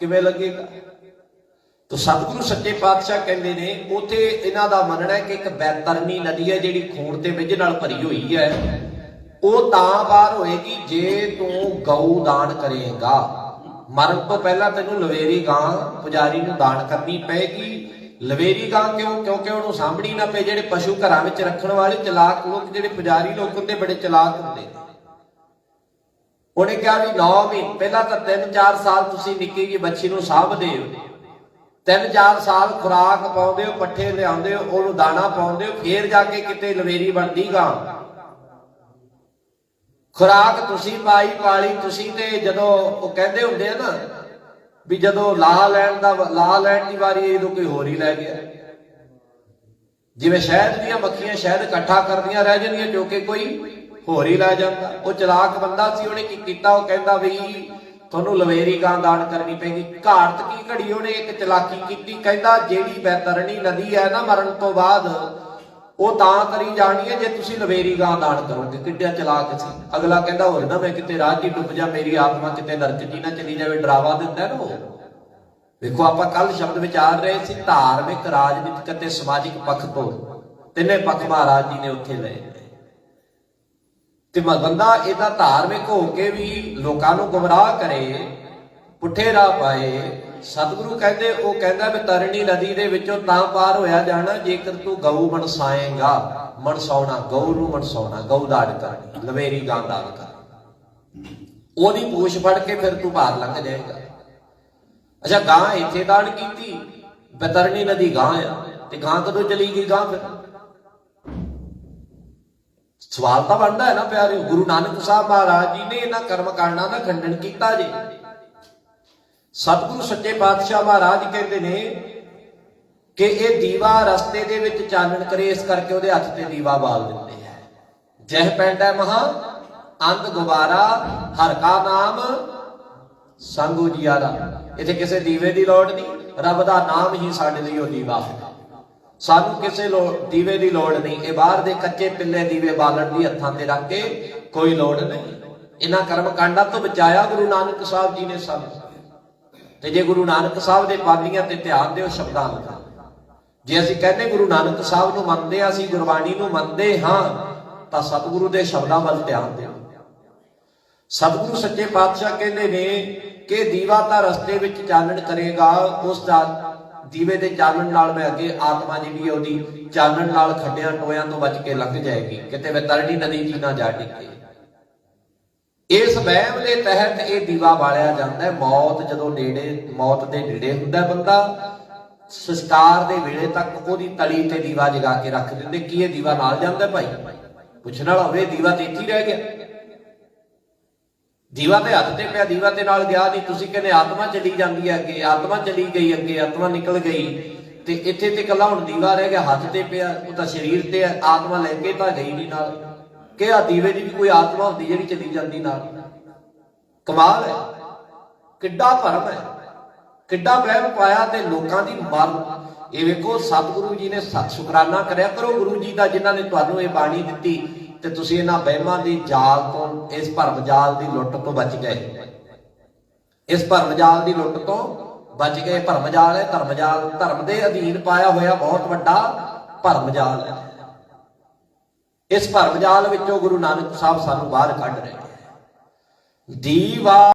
ਕਿਵੇਂ ਲੱਗੇਗਾ? ਤੋ ਸਤਿਗੁਰੂ ਸੱਚੇ ਪਾਤਸ਼ਾਹ ਕਹਿੰਦੇ ਨੇ, ਉਥੇ ਇਹਨਾਂ ਦਾ ਮੰਨਣਾ ਹੈ ਕਿ ਇੱਕ ਬੈਤਰਨੀ ਨਦੀ ਹੈ ਜਿਹੜੀ ਖੂਨ ਤੇ ਵਿੱਚ ਨਾਲ ਭਰੀ ਹੋਈ ਹੈ। ਉਹ ਤਾਂ ਬਾਹਰ ਹੋਏਗੀ ਜੇ ਤੂੰ ਗਊ ਦਾਨ ਕਰੇਗਾ। ਮਰਨ ਤੋਂ ਪਹਿਲਾਂ ਤੈਨੂੰ ਲਵੇਰੀ ਗਾਂ ਪੁਜਾਰੀ ਨੂੰ ਦਾਨ ਕਰਨੀ ਪਏਗੀ। ਲਵੇਰੀ ਗਾਂ ਕਿਉਂ? ਕਿਉਂਕਿ ਉਹਨੂੰ ਸਾਂਭਣੀ ਨਾ ਪਏ ਜਿਹੜੇ ਪਸ਼ੂ ਘਰਾਂ ਵਿੱਚ ਰੱਖਣ ਵਾਲੇ ਚਲਾਕ ਲੋਕ, ਜਿਹੜੇ ਪੁਜਾਰੀ ਲੋਕ ਹੁੰਦੇ, ਬੜੇ ਚਲਾਕ ਹੁੰਦੇ ਨੇ। ਉਹਨੇ ਕਿਹਾ ਵੀ 9 ਮਹੀਨੇ, ਪਹਿਲਾਂ ਤਾਂ 3-4 ਸਾਲ ਤੁਸੀਂ ਨਿੱਕੀ ਜੀ ਬੱਚੀ ਨੂੰ ਸਾਂਭਦੇ ਹੋ। ਤਿੰਨ ਚਾਰ ਸਾਲ ਖੁਰਾਕ ਪਾਉਂਦੇ ਹੋ, ਪੱਠੇ ਲਿਆਉਂਦੇ ਹੋ, ਉਹਨੂੰ ਦਾਣਾ ਪਾਉਂਦੇ ਹੋ, ਫੇਰ ਜਾ ਕੇ ਕਿਤੇ ਲਵੇਰੀ ਬਣਦੀ ਗਾ। ਖੁਰਾਕ ਤੁਸੀਂ ਪਾਈ, ਪਾਲੀ, ਤੁਸੀਂ ਤੇ ਜਦੋਂ ਉਹ ਕਹਿੰਦੇ ਹੁੰਦੇ ਆ ਨਾ ਵੀ ਜਦੋਂ ਲਾ ਲੈਣ ਦਾ, ਲਾਹ ਲੈਣ ਦੀ ਵਾਰੀ ਆਈ ਉਦੋਂ ਕੋਈ ਹੋਰ ਹੀ ਲੈ ਗਿਆ। ਜਿਵੇਂ ਸ਼ਹਿਦ ਦੀਆਂ ਮੱਖੀਆਂ ਸ਼ਹਿਦ ਇਕੱਠਾ ਕਰਦੀਆਂ, ਰਹਿ ਜਾਂਦੀਆਂ, ਜੋ ਕਿ ਕੋਈ ਹੋਰ ਹੀ ਲੈ ਜਾਂਦਾ। ਉਹ ਚਲਾਕ ਬੰਦਾ ਸੀ, ਉਹਨੇ ਕੀ ਕੀਤਾ? ਉਹ ਕਹਿੰਦਾ ਵੀ ਤੁਹਾਨੂੰ ਲਵੇਰੀ ਗਾਂ ਦਾਨ ਕਰਨੀ ਪੈਗੀ ਘਾਟ ਕੀ ਘੜੀ ਉਹਨੇ ਇੱਕ ਚਲਾਕੀ ਕੀਤੀ? ਕਹਿੰਦਾ, ਜਿਹੜੀ ਬੈਤਰਣੀ ਨਦੀ ਹੈ ਨਾ ਮਰਨ ਤੋਂ ਬਾਅਦ, ਉਹ ਤਾਂ ਕਰੀ ਜਾਣੀ ਹੈ ਜੇ ਤੁਸੀਂ ਲਵੇਰੀ ਗਾਂ ਦਾਨ ਕਰੋਗੇ। ਕਿੱਡਾ ਚਲਾਕ ਸੀ। ਅਗਲਾ ਕਹਿੰਦਾ, ਹੋਰ ਨਾ ਮੈਂ ਕਿਤੇ ਰਾਹ 'ਚ ਹੀ ਡੁੱਬ ਜਾ, ਮੇਰੀ ਆਤਮਾ ਕਿਤੇ ਨਰਕ 'ਚ ਨਾ ਚਲੀ ਜਾਵੇ, ਡਰਾਵਾ ਦਿੰਦਾ ਨਾ ਉਹ। ਵੇਖੋ, ਆਪਾਂ ਕੱਲ ਸ਼ਬਦ ਵਿਚਾਰ ਰਹੇ ਸੀ, ਧਾਰਮਿਕ ਰਾਜਨੀਤਿਕ ਅਤੇ ਸਮਾਜਿਕ ਪੱਖ ਤੋਂ। ਤਿੰਨੇ ਪੱਖ ਮਹਾਰਾਜ ਜੀ ਨੇ ਉੱਥੇ ਲਏ। ਤੇ ਮ- ਬੰਦਾ ਇਹਦਾ ਧਾਰਮਿਕ ਹੋ ਕੇ ਵੀ ਲੋਕਾਂ ਨੂੰ ਗੁੰਮਰਾਹ ਕਰੇ, ਪੁੱਠੇ ਰਾਹ ਪਾਏ, ਸਤਿਗੁਰੂ ਕਹਿੰਦੇ, ਉਹ ਕਹਿੰਦਾ ਵੀ ਤਰਣੀ ਨਦੀ ਦੇ ਵਿੱਚੋਂ ਤਾਂ ਪਾਰ ਹੋਇਆ ਜਾਣਾ, ਜੇਕਰ ਤੂੰ ਗਊ ਮਨਸਾਏਗਾ, ਮਨਸਾਉਣਾ, ਗਊ ਨੂੰ ਮਨਸਾਉਣਾ, ਗਊ ਦਾੜ ਕਰਨੀ ਲਵੇਰੀ ਗਾਂ ਦਾਨ ਕਰ ਉਹਦੀ ਪੂਛ ਫੜ ਕੇ ਫਿਰ ਤੂੰ ਪਾਰ ਲੰਘ ਜਾਏਗਾ। ਅੱਛਾ, ਗਾਂ ਇੱਥੇ ਦਾੜ ਕੀਤੀ ਬਤਰਨੀ ਨਦੀ ਗਾਂ ਆ, ਤੇ ਗਾਂ ਕਦੋਂ ਚਲੀ ਗਈ ਗਾਂ ਫਿਰ? ਸਵਾਲ ਤਾਂ ਬਣਦਾ ਹੈ ਨਾ ਪਿਆਰਿਓ, ਗੁਰੂ ਨਾਨਕ ਸਾਹਿਬ ਮਹਾਰਾਜ ਜੀ ਨੇ ਇਹਨਾਂ ਕਰਮ ਕਾਂਡਾਂ ਦਾ ਖੰਡਨ ਕੀਤਾ ਜੀ। ਸਤਿਗੁਰੂ ਸੱਚੇ ਪਾਤਸ਼ਾਹ ਮਹਾਰਾਜ ਕਹਿੰਦੇ ਨੇ ਕਿ ਇਹ ਦੀਵਾ ਰਸਤੇ ਦੇ ਵਿੱਚ ਚਾਨਣ ਕਰੇ, ਇਸ ਕਰਕੇ ਉਹਦੇ ਹੱਥ ਤੇ ਦੀਵਾ ਬਾਲ ਦਿੰਦੇ ਹੈ ਜਹ ਪੈਂਦਾ ਮਹਾ, ਅੰਧ ਗੁਬਾਰਾ, ਹਰ ਕਾ ਨਾਮ, ਸੰਗੂ ਜੀਆਰਾ ਇੱਥੇ ਕਿਸੇ ਦੀਵੇ ਦੀ ਲੋੜ ਨਹੀਂ, ਰੱਬ ਦਾ ਨਾਮ ਹੀ ਸਾਡੇ ਲਈ ਉਹ ਦੀਵਾ ਹੈ ਸਾਨੂੰ ਕਿਸੇ ਲੋੜ ਦੀਵੇ ਦੀ ਲੋੜ ਨਹੀਂ। ਇਹ ਬਾਹਰ ਦੇ ਕੱਚੇ ਪਿੱਲੇ ਦੀਵੇ ਬਾਲਣ ਦੀ ਹੱਥਾਂ ਤੇ ਰੱਖ ਕੇ ਕੋਈ ਲੋੜ ਨਹੀਂ। ਇਹਨਾਂ ਕਰਮ ਕਾਂਡਾਂ ਤੋਂ ਬਚਾਇਆ ਗੁਰੂ ਨਾਨਕ ਸਾਹਿਬ ਜੀ ਨੇ ਸਾਨੂੰ। ਤੇ ਜੇ ਗੁਰੂ ਨਾਨਕ ਸਾਹਿਬ ਦੇ ਬਾਣੀਆਂ ਤੇ ਧਿਆਨ ਦਿਓ, ਸ਼ਬਦਾਂ ਨੂੰ। ਜੇ ਅਸੀਂ ਕਹਿੰਦੇ ਗੁਰੂ ਨਾਨਕ ਸਾਹਿਬ ਨੂੰ ਮੰਨਦੇ ਹਾਂ, ਅਸੀਂ ਗੁਰਬਾਣੀ ਨੂੰ ਮੰਨਦੇ ਹਾਂ, ਤਾਂ ਸਤਿਗੁਰੂ ਦੇ ਸ਼ਬਦਾਂ ਵੱਲ ਧਿਆਨ ਦਿਓ। ਸਤਿਗੁਰੂ ਸੱਚੇ ਪਾਤਸ਼ਾਹ ਕਹਿੰਦੇ ਨੇ ਕਿ ਦੀਵਾ ਤਾਂ ਰਸਤੇ ਵਿੱਚ ਚਾਨਣ ਕਰੇਗਾ, ਉਸ ਦਾ ਦੀਵੇ ਦੇ ਚਾਨਣ ਨਾਲ ਮੈਂ ਅੱਗੇ ਆਤਮਾ ਜਿਹੜੀ ਹੈ ਉਹਦੀ ਚਾਨਣ ਨਾਲ ਖੱਡਿਆਂ ਟੋਇਆਂ ਤੋਂ ਬਚ ਕੇ ਲੰਘ ਜਾਏਗੀ, ਕਿਤੇ ਮੈਂ ਤਰਣੀ ਨਦੀ ਜੀ ਨਾ ਜਾ ਟਿਕੇ। ਇਸ ਵਹਿਮ ਦੇ ਤਹਿਤ ਇਹ ਦੀਵਾ ਬਾਲਿਆ ਜਾਂਦਾ ਹੈ, ਮੌਤ ਜਦੋਂ ਨੇੜੇ, ਮੌਤ ਦੇ ਨੇੜੇ ਹੁੰਦਾ ਬੰਦਾ, ਸੰਸਕਾਰ ਦੇ ਵੇਲੇ ਤੱਕ ਉਹਦੀ ਤਲੀ ਤੇ ਦੀਵਾ ਜਗਾ ਕੇ ਰੱਖ ਦਿੰਦੇ, ਕੀ ਇਹ ਦੀਵਾ ਨਾਲ ਜਾਂਦਾ ਭਾਈ? ਪੁੱਛਣ ਵਾਲਾ ਹੋਵੇ ਦੀਵਾ ਤੇ ਇੱਥੇ ਰਹਿ ਗਿਆ। ਦੀਵਾ ਤੇ ਹੱਥ ਤੇ ਪਿਆ, ਦੀਵਾ ਦੇ ਨਾਲ ਗਿਆ ਨਹੀਂ ਤੁਸੀਂ ਕਹਿੰਦੇ ਆਤਮਾ ਚਲੀ ਜਾਂਦੀ ਹੈ ਅੱਗੇ, ਆਤਮਾ ਚਲੀ ਗਈ ਅੱਗੇ, ਆਤਮਾ ਨਿਕਲ ਗਈ। ਤੇ ਇੱਥੇ ਤੇ ਕੱਲਾ ਹੁਣ ਦੀਵਾ ਰਹਿ ਗਿਆ, ਹੱਥ ਤੇ ਪਿਆ, ਉਹ ਤਾਂ ਸਰੀਰ ਤੇ ਹੈ, ਆਤਮਾ ਲੈ ਕੇ ਤਾਂ ਗਈ ਨਹੀਂ ਨਾਲ। ਕਿ ਆ ਦੀਵੇ ਦੀ ਵੀ ਕੋਈ ਆਤਮਾ ਹੁੰਦੀ ਜਿਹੜੀ ਚਲੀ ਜਾਂਦੀ ਨਾਲ। ਕਮਾਲ ਹੈ। ਕਿੱਡਾ ਭਰਮ ਹੈ। ਕਿੱਡਾ ਵਹਿਮ ਪਾਇਆ ਤੇ ਲੋਕਾਂ ਦੀ ਮਰ ਇਹ ਵੇਖੋ, ਸਤਿਗੁਰੂ ਜੀ ਨੇ ਸਤ ਸ਼ੁਕਰਾਨਾ ਕਰਿਆ ਕਰੋ, ਗੁਰੂ ਜੀ ਦਾ ਜਿਨ੍ਹਾਂ ਨੇ ਤੁਹਾਨੂੰ ਇਹ ਬਾਣੀ ਦਿੱਤੀ ਤੇ ਤੁਸੀਂ ਇਹਨਾਂ ਵਹਿਮਾਂ ਦੀ ਜਾਲ ਤੋਂ, ਇਸ ਭਰਮ ਜਾਲ ਦੀ ਲੁੱਟ ਤੋਂ ਬਚ ਗਏ। ਇਸ ਭਰਮ ਜਾਲ ਦੀ ਲੁੱਟ ਤੋਂ ਬਚ ਗਏ। ਭਰਮ ਜਾਲ ਹੈ ਧਰਮ ਜਾਲ ਧਰਮ ਦੇ ਅਧੀਨ ਪਾਇਆ ਹੋਇਆ ਬਹੁਤ ਵੱਡਾ ਭਰਮ ਜਾਲ ਹੈ। ਇਸ ਭਰਮ ਜਾਲ ਵਿੱਚੋਂ ਗੁਰੂ ਨਾਨਕ ਸਾਹਿਬ ਸਾਨੂੰ ਬਾਹਰ ਕੱਢ ਰਹੇ ਨੇ। ਦੀਵਾ